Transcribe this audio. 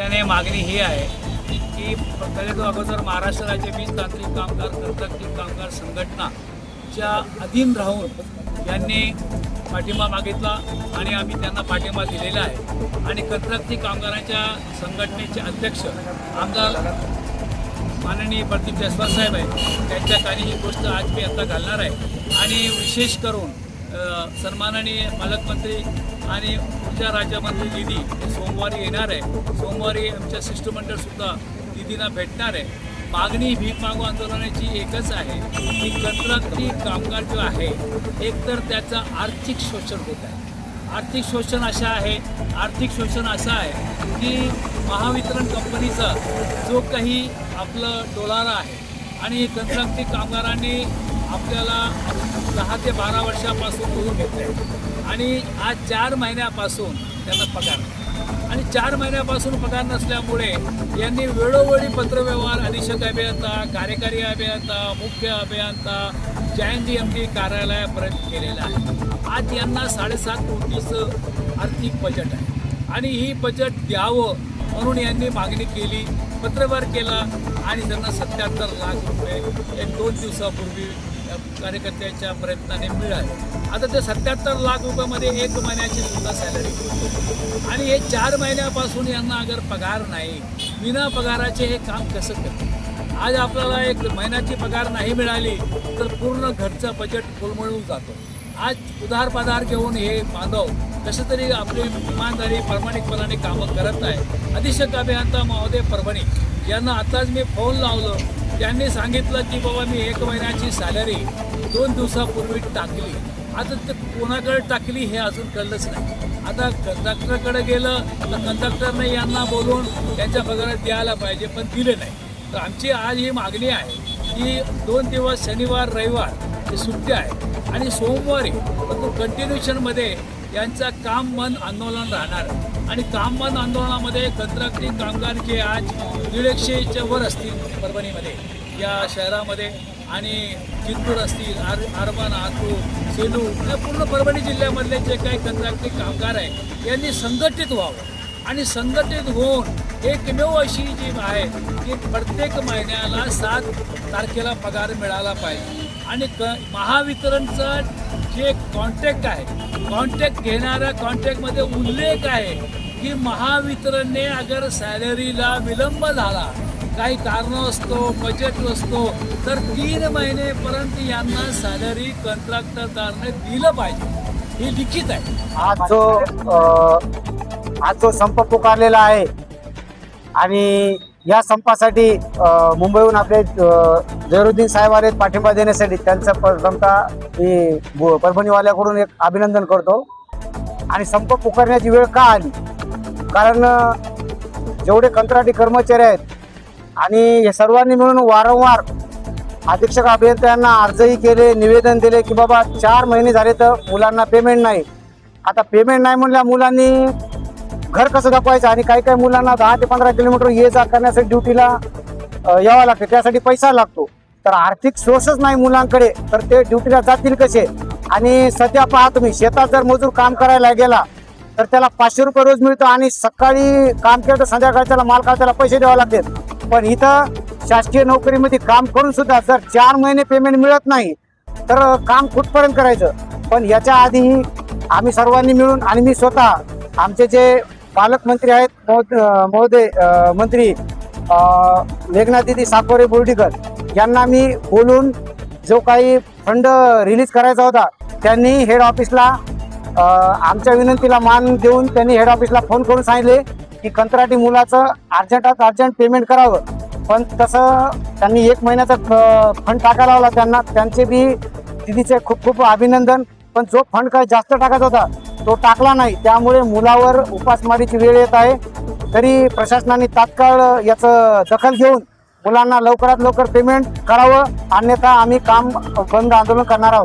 त्याने मागणी ही आहे की पहिले अगोदर महाराष्ट्र राज्य वीज तांत्रिक कामगार कंत्राटी कामगार संघटनाच्या अधीन राहून यांनी पाठिंबा मागितला आणि आम्ही त्यांना पाठिंबा दिलेला आहे. आणि कंत्राटी कामगारांच्या संघटनेचे अध्यक्ष आमदार माननीय प्रदीप जयस्वाल साहेब आहे त्यांच्या काही ही गोष्ट आज मी आता घालणार आहे. आणि विशेष करून सन्माननीय पालकमंत्री आणि ऊर्जा राज्यामधली दिदी सोमवारी येणार आहे. सोमवारी आमच्या शिष्टमंडळसुद्धा दिदींना भेटणार आहे. मागणी भीक मागू आंदोलनाची एकच आहे की कंत्राटी कामगार जो आहे एकतर त्याचं आर्थिक शोषण होत आहे. आर्थिक शोषण अशा आहे आर्थिक शोषण असं आहे की महावितरण कंपनीचा जो काही आपलं डोलारा आहे आणि कंत्राटी कामगारांनी आपल्याला दहा ते बारा वर्षापासून करून घेतलं आहे आणि आज चार महिन्यापासून त्यांना पगार. आणि चार महिन्यापासून पगार नसल्यामुळे यांनी वेळोवेळी पत्रव्यवहार अधीक्षक अभियंता कार्यकारी अभियंता मुख्य अभियंता जयंत एम डी कार्यालयापर्यंत केलेलं आहे. आज यांना साडेसात कोटीचं आर्थिक बजेट आहे. आणि ही बजेट द्यावं म्हणून यांनी मागणी केली पत्रव्यवहार केला आणि त्यांना सत्याहत्तर लाख रुपये एक दोन दिवसापूर्वी कार्यकर्त्यांच्या प्रयत्नाने मिळाले. आता ते सत्याहत्तर लाख रुपयामध्ये एक महिन्याची सुद्धा सॅलरी आणि हे चार महिन्यापासून यांना अगर पगार नाही विना पगाराचे हे काम कसं करते आज आपल्याला एक महिन्याची पगार नाही मिळाली तर पूर्ण घरचं बजेट फुलमळून जातो. आज उधार पधार घेऊन हे बांधव कसं तरी आपली इमानदारी प्रामाणिकपणाने कामं करत आहे अधीक्षक अभियंता महोदय परभणी यांना आताच मी फोन लावलं. त्यांनी सांगितलं की बाबा मी एक महिन्याची सॅलरी दोन दिवसापूर्वी टाकली. आता ते कोणाकडे टाकली हे अजून कळलंच नाही. आता कंडक्टरकडे गेलं तर कंडक्टरने यांना बोलून त्यांच्या पगारात द्यायला पाहिजे पण दिले नाही. तर आमची आज ही मागणी आहे की दोन दिवस शनिवार रविवार हे सुट्टी आहे आणि सोमवारी परंतु कंटिन्युएशनमध्ये यांचा काम मन आंदोलन राहणार. आणि काम मन आंदोलनामध्ये कंत्राटी कामगार जे आज दीड एकशेच्या वर असतील परभणीमध्ये. या शहरामध्ये आणि चिंतूर असतील आर आरमान आतू सेलू या पूर्ण परभणी जिल्ह्यामधले जे काही कंत्राटी कामगार आहे यांनी संघटित व्हावं. आणि संघटित होऊन एकमेव अशी जी आहे की प्रत्येक महिन्याला सात तारखेला पगार मिळाला पाहिजे. आणि क महावितरणचा जे कॉन्ट्रॅक्ट आहे कॉन्ट्रॅक्ट घेणाऱ्या कॉन्ट्रॅक्टमध्ये उल्लेख आहे की महावितरणने अगर सॅलरीला विलंब झाला काही कारण असतो बजेट असतो तर तीन महिनेपर्यंत यांना सॅलरी कंत्राटदारने दिलं पाहिजे. हे लिखित आहे. आज जो अ, आज जो संप पुकारलेला आहे आणि या संपासाठी अ, मुंबईहून आपले अ, जहिरुद्दीन साहेब आले पाठिंबा देण्यासाठी त्यांचं प्रथमतः मी परभणीवाल्याकडून एक अभिनंदन करतो. आणि संप पुकारण्याची वेळ का आली? कारण अ, जेवढे कंत्राटी कर्मचारी आहेत आणि हे सर्वांनी मिळून वारंवार अधीक्षक अभियंत्यांना अर्जही केले निवेदन दिले की बाबा चार महिने झाले तर मुलांना पेमेंट नाही. आता पेमेंट नाही म्हणल्या मुलांनी घर कसं दाखवायचं आणि काही काही मुलांना दहा ते पंधरा किलोमीटर ये जा करण्यासाठी ड्युटीला यावं लागतं. त्यासाठी पैसा लागतो. तर आर्थिक सोर्सच नाही मुलांकडे तर ते ड्युटीला जातील कसे? आणि सध्या पहा तुम्ही शेतात जर मजूर काम करायला गेला तर त्याला पाचशे रुपये रोज मिळतो आणि सकाळी काम केलं तर संध्याकाळी त्याला मालकाला त्याला पैसे द्यावे लागतात. पण इथं शासकीय नोकरीमध्ये काम करून सुद्धा जर चार महिने पेमेंट मिळत नाही तर काम कुठपर्यंत करायचं? पण याच्या आधी आम्ही सर्वांनी मिळून आणि मी स्वतः आमचे जे पालकमंत्री आहेत महोद- महोदय मंत्री मेघना दिदी साकोरे बोर्डीकर यांना मी बोलून जो काही फंड रिलीज करायचा होता त्यांनी हेड ऑफिसला आमच्या विनंतीला मान देऊन त्यांनी हेड ऑफिसला फोन करून सांगितले. की कंत्राटी मुलाचं अर्जंटात अर्जंट पेमेंट करावं. पण तसं त्यांनी एक महिन्याचा फंड टाकायला लावला त्यांना. त्यांचे बी दिदीचे खूप खूप अभिनंदन. पण जो फंड काय जास्त टाकत होता तो टाकला नाही. त्यामुळे मुलावर उपासमारीची वेळ येत आहे. तरी प्रशासनाने तात्काळ याचं दखल घेऊन मुलांना लवकरात लवकर पेमेंट करावं. अन्यथा आम्ही काम बंद आंदोलन करणार आहोत.